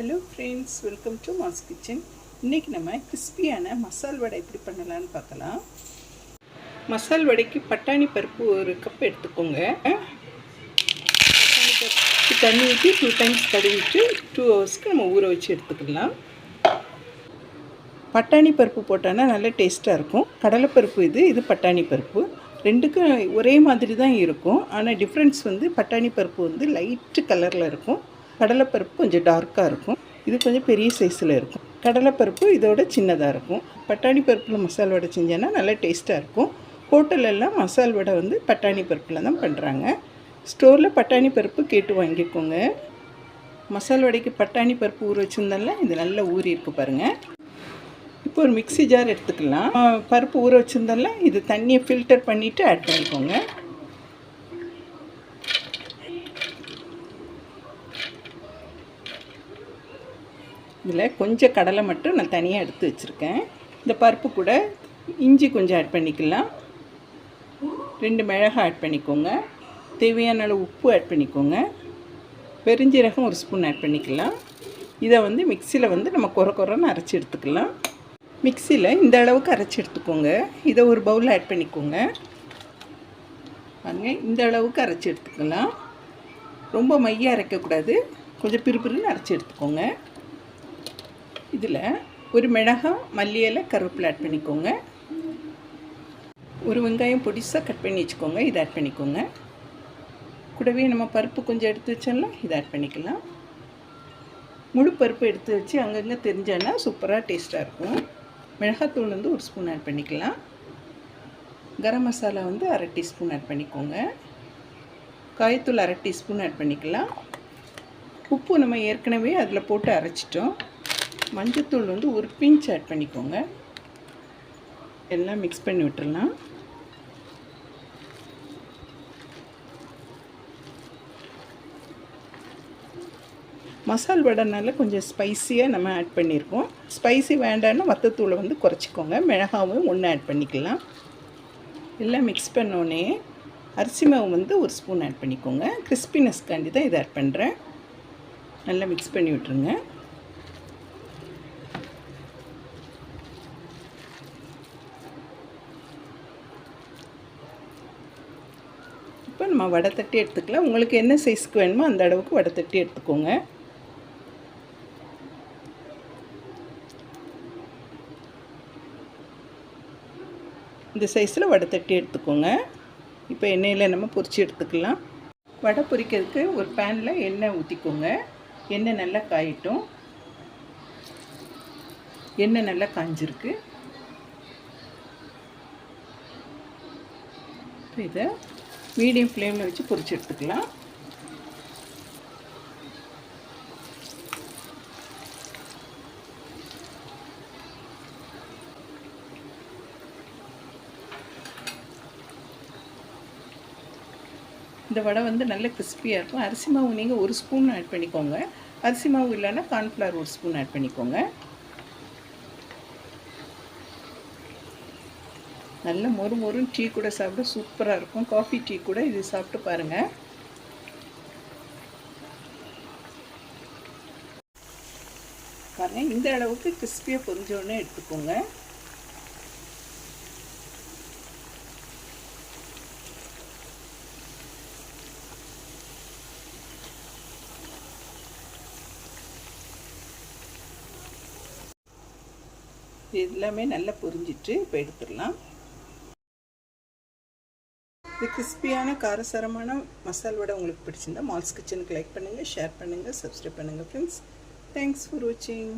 Hello friends welcome to mass kitchen இன்றைக்கி நம்ம கிறிஸ்பியான மசால் வடை எப்படி பண்ணலான்னு பார்க்கலாம். மசால் வடைக்கு பட்டாணி பருப்பு ஒரு கப் எடுத்துக்கோங்க. பட்டாணி பருப்பு தண்ணி ஊற்றி டூ டைம்ஸ் கழுவிட்டு டூ ஹவர்ஸ்க்கு நம்ம ஊற வச்சு எடுத்துக்கலாம். பட்டாணி பருப்பு போட்டோன்னா நல்ல டேஸ்ட்டாக இருக்கும். கடலைப்பருப்பு இது இது பட்டாணி பருப்பு. ரெண்டுக்கும் ஒரே மாதிரி தான் இருக்கும். ஆனால் டிஃப்ரென்ஸ் வந்து பட்டாணி பருப்பு வந்து லைட்டு கலரில் இருக்கும். கடலைப்பருப்பு கொஞ்சம் டார்க்காக இருக்கும். இது கொஞ்சம் பெரிய சைஸில் இருக்கும். கடலைப்பருப்பு இதோட சின்னதாக இருக்கும். பட்டாணி பருப்பில் மசால் வடை செஞ்சேன்னா நல்லா டேஸ்ட்டாக இருக்கும். ஹோட்டலெல்லாம் மசால் வடை வந்து பட்டாணி பருப்பில் தான் பண்ணுறாங்க ஸ்டோரில் பட்டாணி பருப்பு கேட்டு வாங்கிக்கோங்க. மசால் வடைக்கு பட்டாணி பருப்பு ஊற வச்சுருந்தால இது நல்லா ஊறி இருக்கு பாருங்கள் இப்போ ஒரு மிக்ஸி ஜார் எடுத்துக்கலாம். பருப்பு ஊற வச்சுருந்தால இது தண்ணியை ஃபில்டர் பண்ணிவிட்டு ஆட் பண்ணிக்கோங்க. இதில் கொஞ்சம் கடலை மட்டும் நான் தனியாக எடுத்து வச்சுருக்கேன். இந்த பருப்பு கூட இஞ்சி கொஞ்சம் ஆட் பண்ணிக்கலாம். ரெண்டு மிளகாய் ஆட் பண்ணிக்கோங்க. தேவையான அளவு உப்பு ஆட் பண்ணிக்கோங்க. பெருஞ்சீரகம் ஒரு ஸ்பூன் ஆட் பண்ணிக்கலாம். இதை வந்து மிக்சியில் வந்து நம்ம குறை குறைன்னு அரைச்சி எடுத்துக்கலாம். மிக்சியில் இந்த அளவுக்கு அரைச்சி எடுத்துக்கோங்க. இதை ஒரு பவுலில் ஆட் பண்ணிக்கோங்க. பாருங்கள் இந்த அளவுக்கு அரைச்சி எடுத்துக்கலாம். ரொம்ப மையாக அரைக்கக்கூடாது. கொஞ்சம் பிறுபிறுன்னு அரைச்சி எடுத்துக்கோங்க. இதில் ஒரு மிளகா மல்லி இலை கருவேப்பிலை ஆட் பண்ணிக்கோங்க. ஒரு வெங்காயம் பொடிசாக கட் பண்ணி வச்சுக்கோங்க. இதை ஆட் பண்ணிக்கோங்க. கூடவே நம்ம பருப்பு கொஞ்சம் எடுத்து வச்சோம்னா இதை ஆட் பண்ணிக்கலாம். முழு பருப்பு எடுத்து வச்சு அங்கங்கே தெரிஞ்சானா சூப்பராக டேஸ்ட்டாக இருக்கும். மிளகாத்தூள் வந்து ஒரு ஸ்பூன் ஆட் பண்ணிக்கலாம். கரம் மசாலா வந்து அரை டீஸ்பூன் ஆட் பண்ணிக்கோங்க. காயத்தூள் அரை டீஸ்பூன் ஆட் பண்ணிக்கலாம். உப்பு நம்ம ஏற்கனவே அதில் போட்டு அரைச்சிட்டோம். மஞ்சத்தூள் வந்து ஒரு பிஞ்ச் ஆட் பண்ணிக்கோங்க. எல்லாம் மிக்ஸ் பண்ணி விட்டுடலாம் மசால் வடைனால கொஞ்சம் ஸ்பைஸியாக நம்ம ஆட் பண்ணியிருக்கோம் ஸ்பைசி வேண்டான்னா வத்தத்தூளை வந்து குறைச்சிக்கோங்க. மிளகாவும் ஒன்று ஆட் பண்ணிக்கலாம். எல்லாம் மிக்ஸ் பண்ணோடனே அரிசி மாவு வந்து ஒரு ஸ்பூன் ஆட் பண்ணிக்கோங்க. கிறிஸ்பினஸ்க்காண்டி தான் இதை ஆட் பண்ணுறேன் நல்லா மிக்ஸ் பண்ணி விட்டுருங்க. இப்போ நம்ம வடை தட்டி எடுத்துக்கலாம். உங்களுக்கு என்ன சைஸ்க்கு வேணுமோ அந்த அளவுக்கு வடை தட்டி எடுத்துக்கோங்க. இந்த சைஸில் வடை தட்டி எடுத்துக்கோங்க. இப்போ எண்ணெயில் நம்ம பொரிச்சு எடுத்துக்கலாம். வடை பொரிக்கிறதுக்கு ஒரு பேனில் எண்ணெய் ஊற்றிக்கோங்க எண்ணெய் நல்லா காயிட்டும். எண்ணெய் நல்லா காஞ்சிருக்கு. இப்போ இதை மீடியம் ஃப்ளேமில் வச்சு பொறிச்சு எடுத்துக்கலாம். இந்த வடை வந்து நல்ல கிறிஸ்பியாக இருக்கும். அரிசி மாவு நீங்கள் ஒரு ஸ்பூன் ஆட் பண்ணிக்கோங்க. அரிசி மாவு இல்லைன்னா கார்ன்ஃப்ளவர் ஒரு ஸ்பூன் ஆட் பண்ணிக்கோங்க. நல்ல மொறு மொறுன்னு டீ கூட சாப்பிட சூப்பராக இருக்கும். காஃபி டீ கூட இது சாப்பிட்டு பாருங்கள் பாருங்கள் இந்த அளவுக்கு கிறிஸ்பியாக பொரிஞ்சோடனே எடுத்துக்கோங்க. இது எல்லாமே நல்லா பொரிஞ்சிட்டு இப்போ எடுத்துடலாம். இது கிறிஸ்பியான காரசாரமான மசால் வடை உங்களுக்கு பிடிச்சிருந்தா மால்ஸ் கிச்சனுக்கு லைக் பண்ணுங்கள் ஷேர் பண்ணுங்கள் சப்ஸ்கிரைப் பண்ணுங்கள் ஃப்ரெண்ட்ஸ் தேங்க்ஸ் ஃபார் வாட்சிங்